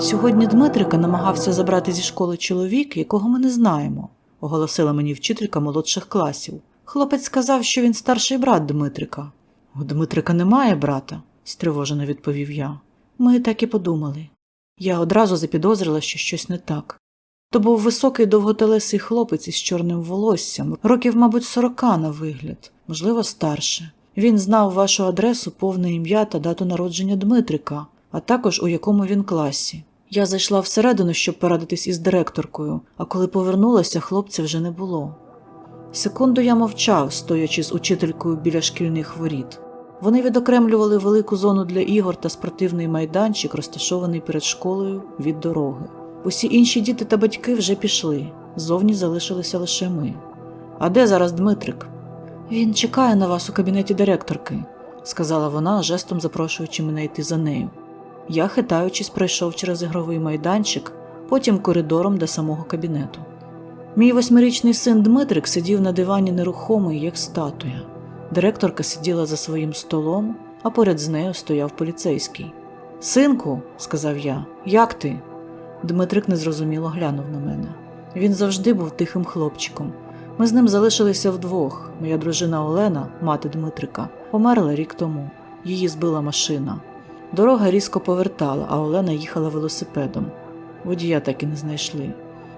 Сьогодні Дмитрика намагався забрати зі школи чоловік, якого ми не знаємо, оголосила мені вчителька молодших класів. Хлопець сказав, що він старший брат Дмитрика. У Дмитрика немає брата, стривожено відповів я. Ми так і подумали. Я одразу запідозрила, що щось не так. То був високий довготелесий хлопець із чорним волоссям, років, мабуть, сорока на вигляд, можливо, старше. Він знав вашу адресу, повне ім'я та дату народження Дмитрика, а також у якому він класі. Я зайшла всередину, щоб порадитись із директоркою, а коли повернулася, хлопця вже не було. Секунду я мовчав, стоячи з учителькою біля шкільних воріт. Вони відокремлювали велику зону для ігор та спортивний майданчик, розташований перед школою від дороги. Усі інші діти та батьки вже пішли, зовні залишилися лише ми. А де зараз Дмитрик? Він чекає на вас у кабінеті директорки, сказала вона, жестом запрошуючи мене йти за нею. Я, хитаючись, пройшов через ігровий майданчик, потім коридором до самого кабінету. Мій восьмирічний син Дмитрик сидів на дивані нерухомий, як статуя. Директорка сиділа за своїм столом, а поряд з нею стояв поліцейський. Синку, сказав я, як ти? Дмитрик незрозуміло глянув на мене. Він завжди був тихим хлопчиком. Ми з ним залишилися вдвох. Моя дружина Олена, мати Дмитрика, померла рік тому. Її збила машина. Дорога різко повертала, а Олена їхала велосипедом. Водія так і не знайшли.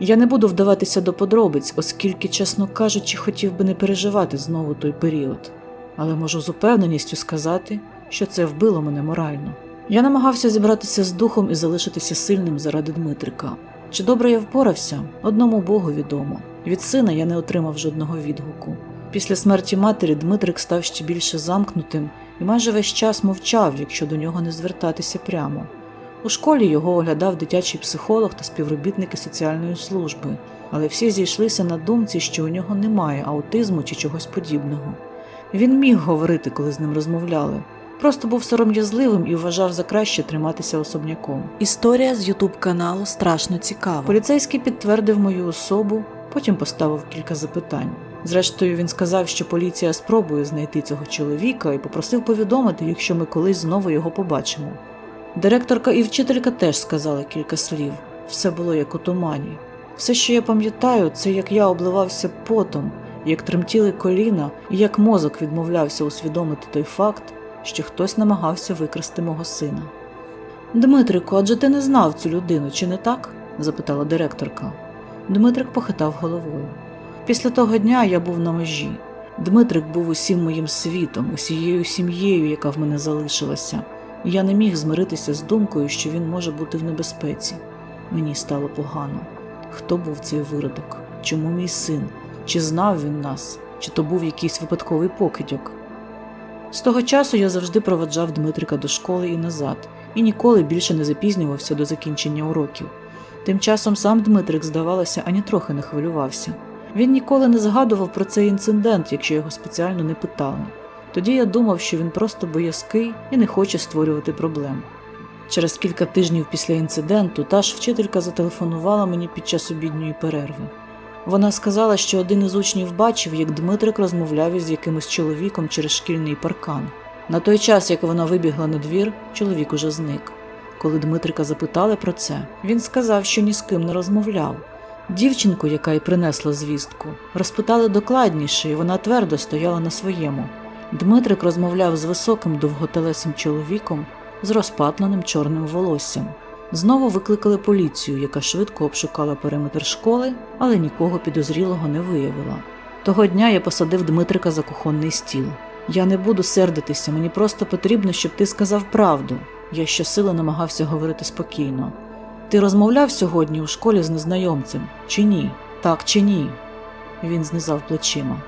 Я не буду вдаватися до подробиць, оскільки, чесно кажучи, хотів би не переживати знову той період, але можу з упевненістю сказати, що це вбило мене морально. Я намагався зібратися з духом і залишитися сильним заради Дмитрика. Чи добре я впорався? Одному Богу відомо. Від сина я не отримав жодного відгуку. Після смерті матері Дмитрик став ще більше замкнутим і майже весь час мовчав, якщо до нього не звертатися прямо. У школі його оглядав дитячий психолог та співробітники соціальної служби, але всі зійшлися на думці, що у нього немає аутизму чи чогось подібного. Він міг говорити, коли з ним розмовляли, просто був сором'язливим і вважав за краще триматися особняком. Історія з ютуб каналу страшно цікава. Поліцейський підтвердив мою особу, потім поставив кілька запитань. Зрештою, він сказав, що поліція спробує знайти цього чоловіка і попросив повідомити, якщо ми колись знову його побачимо. Директорка і вчителька теж сказали кілька слів. Все було як у тумані. Все, що я пам'ятаю, це як я обливався потом, як тремтіли коліна, і як мозок відмовлявся усвідомити той факт, що хтось намагався викрасти мого сина. Дмитрику, адже ти не знав цю людину, чи не так? запитала директорка. Дмитрик похитав головою. Після того дня я був на межі. Дмитрик був усім моїм світом, усією сім'єю, яка в мене залишилася. І Я не міг змиритися з думкою, що він може бути в небезпеці. Мені стало погано. Хто був цей виродок? Чому мій син? Чи знав він нас, чи то був якийсь випадковий покидьок? З того часу я завжди проведжав Дмитрика до школи і назад, і ніколи більше не запізнювався до закінчення уроків. Тим часом сам Дмитрик, здавалося, ані трохи не хвилювався. Він ніколи не згадував про цей інцидент, якщо його спеціально не питали. Тоді я думав, що він просто боязкий і не хоче створювати проблем. Через кілька тижнів після інциденту та ж вчителька зателефонувала мені під час обідньої перерви. Вона сказала, що один із учнів бачив, як Дмитрик розмовляв із якимось чоловіком через шкільний паркан. На той час, як вона вибігла на двір, чоловік уже зник. Коли Дмитрика запитали про це, він сказав, що ні з ким не розмовляв. Дівчинку, яка й принесла звістку, розпитали докладніше, і вона твердо стояла на своєму. Дмитрик розмовляв з високим довготелесим чоловіком з розпатленим чорним волоссям. Знову викликали поліцію, яка швидко обшукала периметр школи, але нікого підозрілого не виявила. Того дня я посадив Дмитрика за кухонний стіл. Я не буду сердитися, мені просто потрібно, щоб ти сказав правду. Я щосили намагався говорити спокійно. Ти розмовляв сьогодні у школі з незнайомцем, чи ні? Так чи ні? Він знизав плечима.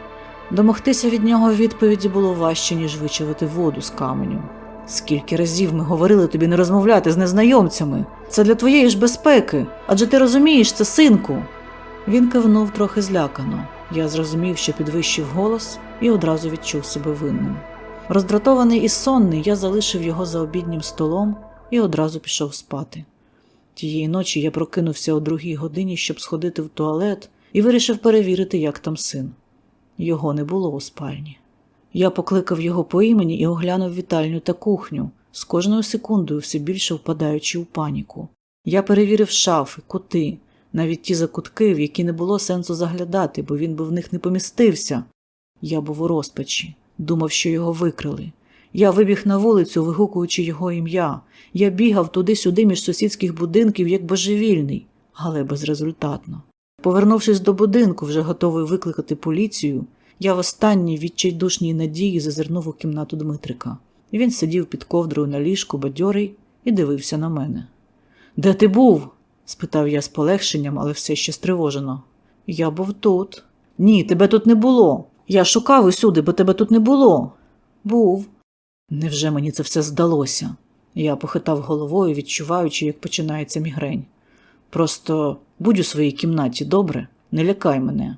Домогтися від нього відповіді було важче, ніж вичавити воду з каменю. Скільки разів ми говорили тобі не розмовляти з незнайомцями? Це для твоєї ж безпеки, адже ти розумієш це, синку. Він кивнув трохи злякано. Я зрозумів, що підвищив голос і одразу відчув себе винним. Роздратований і сонний, я залишив його за обіднім столом і одразу пішов спати. Тієї ночі я прокинувся о другій годині, щоб сходити в туалет, і вирішив перевірити, як там син. Його не було у спальні. Я покликав його по імені і оглянув вітальню та кухню, з кожною секундою все більше впадаючи у паніку. Я перевірив шафи, кути, навіть ті закутки, в які не було сенсу заглядати, бо він би в них не помістився. Я був у розпачі, думав, що його викрили. Я вибіг на вулицю, вигукуючи його ім'я. Я бігав туди-сюди між сусідських будинків, як божевільний, але безрезультатно. Повернувшись до будинку, вже готовий викликати поліцію, я в останній відчайдушній надії зазирнув у кімнату Дмитрика. Він сидів під ковдрою на ліжку бадьорий і дивився на мене. Де ти був? спитав я з полегшенням, але все ще стривожено. Я був тут. Ні, тебе тут не було. Я шукав усюди, бо тебе тут не було. Був. Невже мені це все здалося? Я похитав головою, відчуваючи, як починається мігрень. Просто будь у своїй кімнаті, добре, не лякай мене.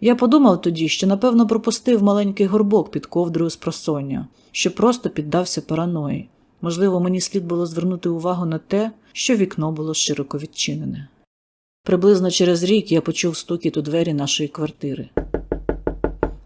Я подумав тоді, що напевно пропустив маленький горбок під ковдрою з просоння, що просто піддався параної. Можливо, мені слід було звернути увагу на те, що вікно було широко відчинене. Приблизно через рік я почув стукіт у двері нашої квартири.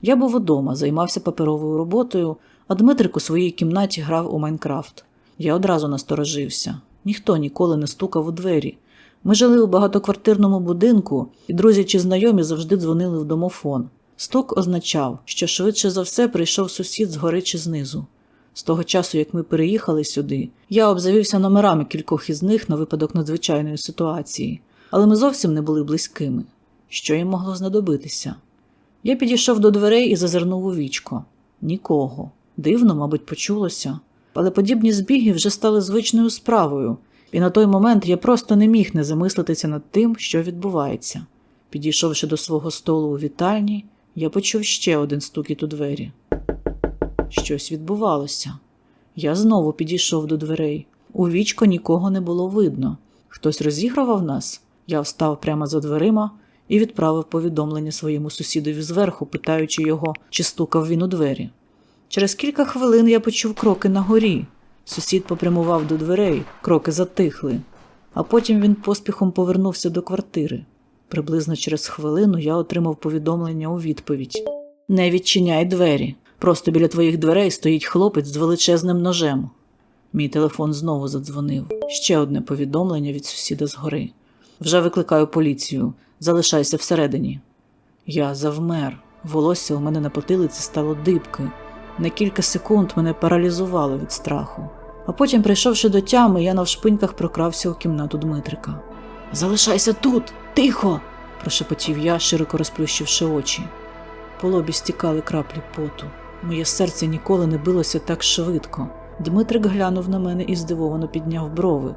Я був удома, займався паперовою роботою, а Дмитрик у своїй кімнаті грав у Майнкрафт. Я одразу насторожився. Ніхто ніколи не стукав у двері. Ми жили у багатоквартирному будинку, і друзі чи знайомі завжди дзвонили в домофон. Стук означав, що швидше за все прийшов сусід згори чи знизу. З того часу, як ми переїхали сюди, я обзавівся номерами кількох із них на випадок надзвичайної ситуації, але ми зовсім не були близькими. Що їм могло знадобитися? Я підійшов до дверей і зазирнув у вічко. Нікого. Дивно, мабуть, почулося. Але подібні збіги вже стали звичною справою, і на той момент я просто не міг не замислитися над тим, що відбувається. Підійшовши до свого столу у вітальні, я почув ще один стукіт у двері. Щось відбувалося. Я знову підійшов до дверей. У вічко нікого не було видно. Хтось розігрував нас. Я встав прямо за дверима і відправив повідомлення своєму сусідові зверху, питаючи його, чи стукав він у двері. Через кілька хвилин я почув кроки на горі. Сусід попрямував до дверей, кроки затихли, а потім він поспіхом повернувся до квартири. Приблизно через хвилину я отримав повідомлення у відповідь: Не відчиняй двері. Просто біля твоїх дверей стоїть хлопець з величезним ножем. Мій телефон знову задзвонив. Ще одне повідомлення від сусіда згори. Вже викликаю поліцію. Залишайся всередині. Я завмер. Волосся у мене на потилиці стало дибки. На кілька секунд мене паралізувало від страху. А потім, прийшовши до тями, я навшпиньках прокрався у кімнату Дмитрика. Залишайся тут, тихо. прошепотів я, широко розплющивши очі. По лобі стікали краплі поту. Моє серце ніколи не билося так швидко. Дмитрик глянув на мене і здивовано підняв брови,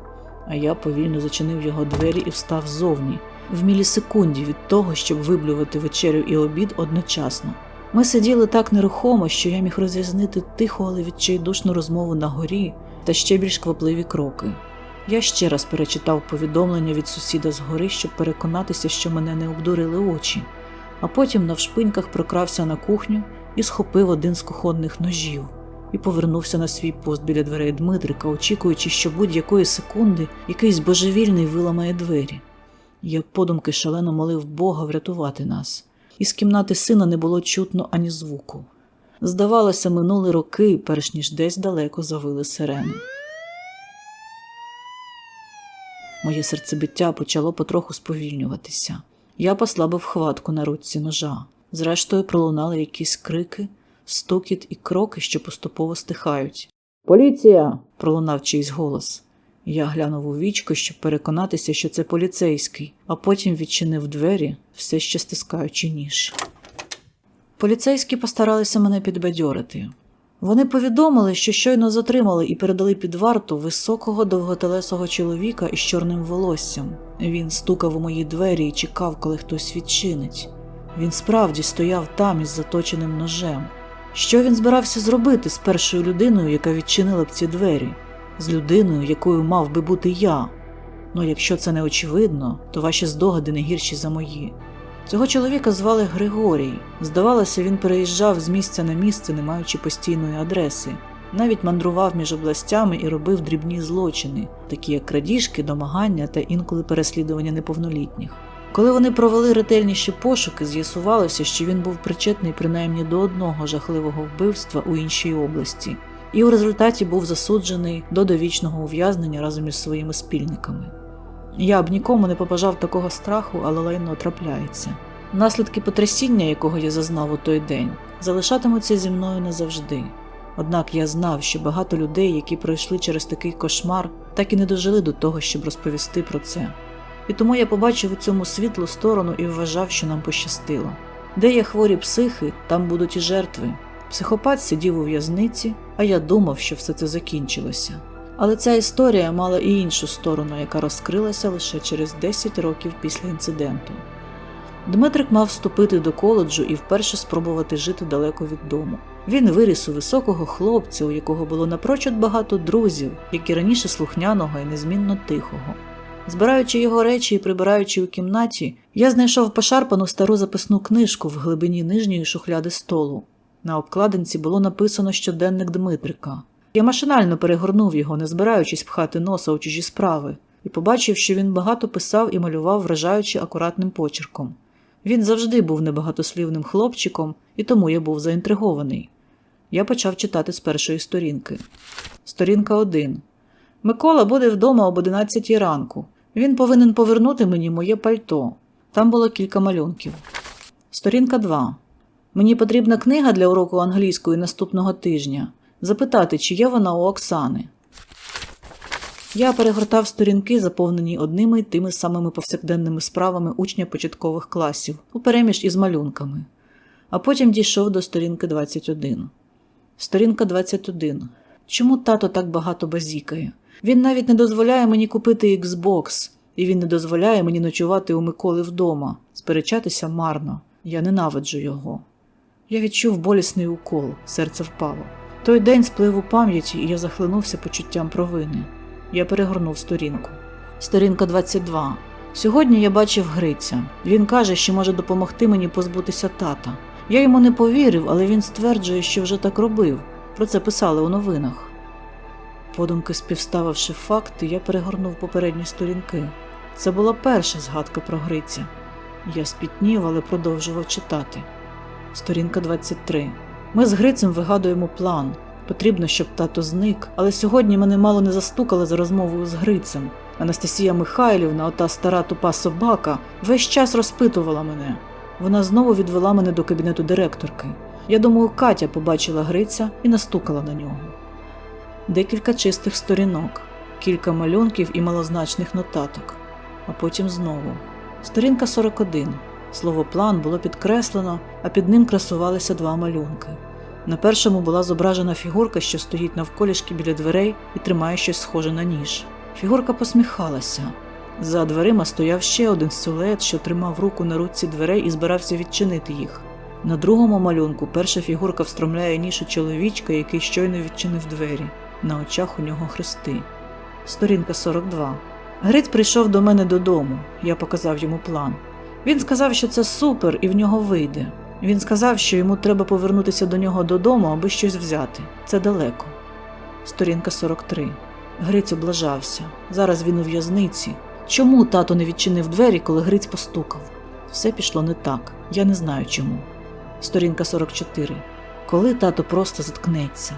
а я повільно зачинив його двері і встав ззовні, в мілісекунді від того, щоб виблювати вечерю і обід одночасно. Ми сиділи так нерухомо, що я міг розрізнити тиху, але відчайдушну розмову на горі та ще більш квапливі кроки. Я ще раз перечитав повідомлення від сусіда згори, щоб переконатися, що мене не обдурили очі, а потім навшпиньках прокрався на кухню і схопив один з кухонних ножів і повернувся на свій пост біля дверей Дмитрика, очікуючи, що будь-якої секунди якийсь божевільний виламає двері. Я подумки шалено молив Бога врятувати нас. Із кімнати сина не було чутно ані звуку. Здавалося, минули роки, перш ніж десь далеко завили сирени. Моє серцебиття почало потроху сповільнюватися. Я послабив хватку на руці ножа. Зрештою, пролунали якісь крики, стукіт і кроки, що поступово стихають. Поліція! пролунав чийсь голос. Я глянув у вічко, щоб переконатися, що це поліцейський, а потім відчинив двері, все ще стискаючи ніж. Поліцейські постаралися мене підбадьорити. Вони повідомили, що щойно затримали і передали під варту високого довготелесого чоловіка із чорним волоссям. Він стукав у мої двері і чекав, коли хтось відчинить. Він справді стояв там із заточеним ножем. Що він збирався зробити з першою людиною, яка відчинила б ці двері, з людиною, якою мав би бути я? Ну, якщо це не очевидно, то ваші здогади не гірші за мої. Цього чоловіка звали Григорій. Здавалося, він переїжджав з місця на місце, не маючи постійної адреси. Навіть мандрував між областями і робив дрібні злочини, такі як крадіжки, домагання та інколи переслідування неповнолітніх. Коли вони провели ретельніші пошуки, з'ясувалося, що він був причетний принаймні до одного жахливого вбивства у іншій області, і у результаті був засуджений до довічного ув'язнення разом із своїми спільниками. Я б нікому не побажав такого страху, але лайно трапляється. Наслідки потрясіння, якого я зазнав у той день, залишатимуться зі мною назавжди. Однак я знав, що багато людей, які пройшли через такий кошмар, так і не дожили до того, щоб розповісти про це. І тому я побачив у цьому світлу сторону і вважав, що нам пощастило. Де є хворі психи, там будуть і жертви. Психопат сидів у в'язниці, а я думав, що все це закінчилося. Але ця історія мала і іншу сторону, яка розкрилася лише через 10 років після інциденту. Дмитрик мав вступити до коледжу і вперше спробувати жити далеко від дому. Він виріс у високого хлопця, у якого було напрочуд багато друзів, як і раніше слухняного і незмінно тихого. Збираючи його речі і прибираючи у кімнаті, я знайшов пошарпану стару записну книжку в глибині нижньої шухляди столу. На обкладинці було написано щоденник Дмитрика. Я машинально перегорнув його, не збираючись пхати носа у чужі справи, і побачив, що він багато писав і малював, вражаючи акуратним почерком. Він завжди був небагатослівним хлопчиком, і тому я був заінтригований. Я почав читати з першої сторінки. Сторінка 1. Микола буде вдома об 11 ранку. Він повинен повернути мені моє пальто. Там було кілька малюнків. Сторінка 2. Мені потрібна книга для уроку англійської наступного тижня. Запитати, чи є вона у Оксани. Я перегортав сторінки, заповнені одними й тими самими повсякденними справами учня початкових класів, упереміж із малюнками, а потім дійшов до сторінки 21. Сторінка 21. Чому тато так багато базікає? Він навіть не дозволяє мені купити Xbox, і він не дозволяє мені ночувати у Миколи вдома. Сперечатися марно. Я ненавиджу його. Я відчув болісний укол, серце впало. Той день сплив у пам'яті, і я захлинувся почуттям провини. Я перегорнув сторінку. Сторінка 22. Сьогодні я бачив Гриця. Він каже, що може допомогти мені позбутися тата. Я йому не повірив, але він стверджує, що вже так робив. Про це писали у новинах. Подумки співставивши факти, я перегорнув попередні сторінки. Це була перша згадка про Гриця. Я спітнів, але продовжував читати. Сторінка 23. Ми з Грицем вигадуємо план. Потрібно, щоб тато зник, але сьогодні мене мало не застукали за розмовою з Грицем. Анастасія Михайлівна, ота стара тупа собака, весь час розпитувала мене. Вона знову відвела мене до кабінету директорки. Я думаю, Катя побачила Гриця і настукала на нього. Декілька чистих сторінок, кілька малюнків і малозначних нотаток, а потім знову. Сторінка 41. Слово план було підкреслено, а під ним красувалися два малюнки. На першому була зображена фігурка, що стоїть навколішки біля дверей і тримає щось схоже на ніж. Фігурка посміхалася. За дверима стояв ще один силует, що тримав руку на руці дверей і збирався відчинити їх. На другому малюнку перша фігурка встромляє ніж у чоловічка, який щойно відчинив двері. На очах у нього хрести. Сторінка 42. Гриць прийшов до мене додому. Я показав йому план. Він сказав, що це супер і в нього вийде. Він сказав, що йому треба повернутися до нього додому, аби щось взяти. Це далеко. Сторінка 43. Гриць облажався. Зараз він у в'язниці. Чому тато не відчинив двері, коли Гриць постукав? Все пішло не так. Я не знаю чому. Сторінка 44. Коли тато просто заткнеться.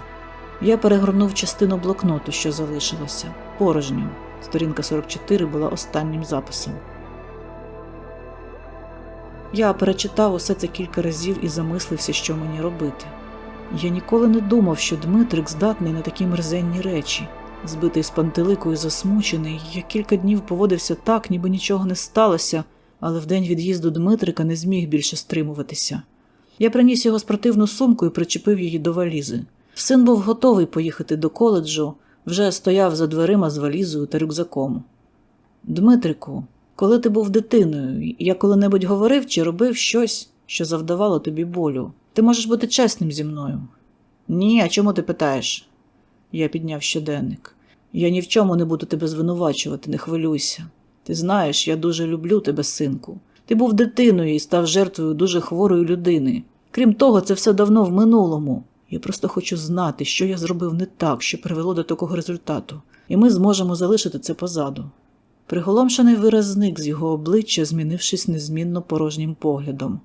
Я перегорнув частину блокноту, що залишилося. Порожню. Сторінка 44 була останнім записом. Я перечитав усе це кілька разів і замислився, що мені робити. Я ніколи не думав, що Дмитрик здатний на такі мерзенні речі. Збитий з пантелику і засмучений, я кілька днів поводився так, ніби нічого не сталося, але в день від'їзду Дмитрика не зміг більше стримуватися. Я приніс його спортивну сумку і причепив її до валізи. Син був готовий поїхати до коледжу, вже стояв за дверима з валізою та рюкзаком. Дмитрику, коли ти був дитиною, я коли-небудь говорив чи робив щось, що завдавало тобі болю. Ти можеш бути чесним зі мною. Ні, а чому ти питаєш? Я підняв щоденник. Я ні в чому не буду тебе звинувачувати, не хвилюйся. Ти знаєш, я дуже люблю тебе, синку. Ти був дитиною і став жертвою дуже хворої людини. Крім того, це все давно в минулому. Я просто хочу знати, що я зробив не так, що привело до такого результату, і ми зможемо залишити це позаду. Приголомшений вираз зник з його обличчя, змінившись незмінно порожнім поглядом.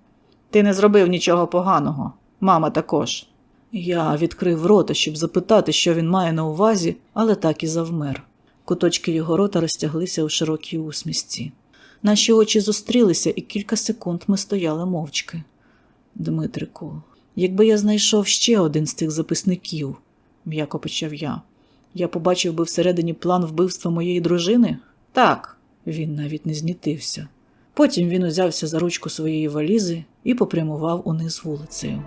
Ти не зробив нічого поганого, мама також. Я відкрив рота, щоб запитати, що він має на увазі, але так і завмер. Куточки його рота розтяглися у широкій усмісті. Наші очі зустрілися, і кілька секунд ми стояли мовчки. Дмитрику, якби я знайшов ще один з цих записників, м'яко почав я, я побачив би всередині план вбивства моєї дружини? Так, він навіть не знітився. Потім він узявся за ручку своєї валізи і попрямував униз вулицею.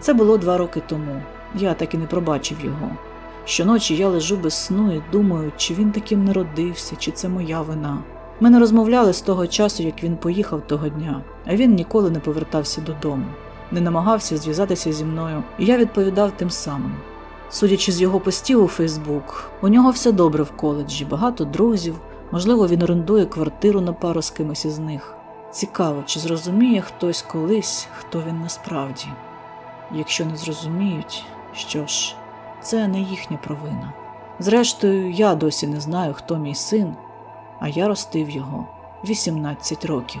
Це було два роки тому. Я так і не пробачив його. Щоночі я лежу без сну і думаю, чи він таким народився, чи це моя вина. Ми не розмовляли з того часу, як він поїхав того дня, а він ніколи не повертався додому, не намагався зв'язатися зі мною, і я відповідав тим самим. Судячи з його постів у Фейсбук, у нього все добре в коледжі, багато друзів, можливо, він орендує квартиру на пару з кимось із них. Цікаво, чи зрозуміє хтось колись, хто він насправді. Якщо не зрозуміють, що ж, це не їхня провина. Зрештою, я досі не знаю, хто мій син, а я ростив його 18 років.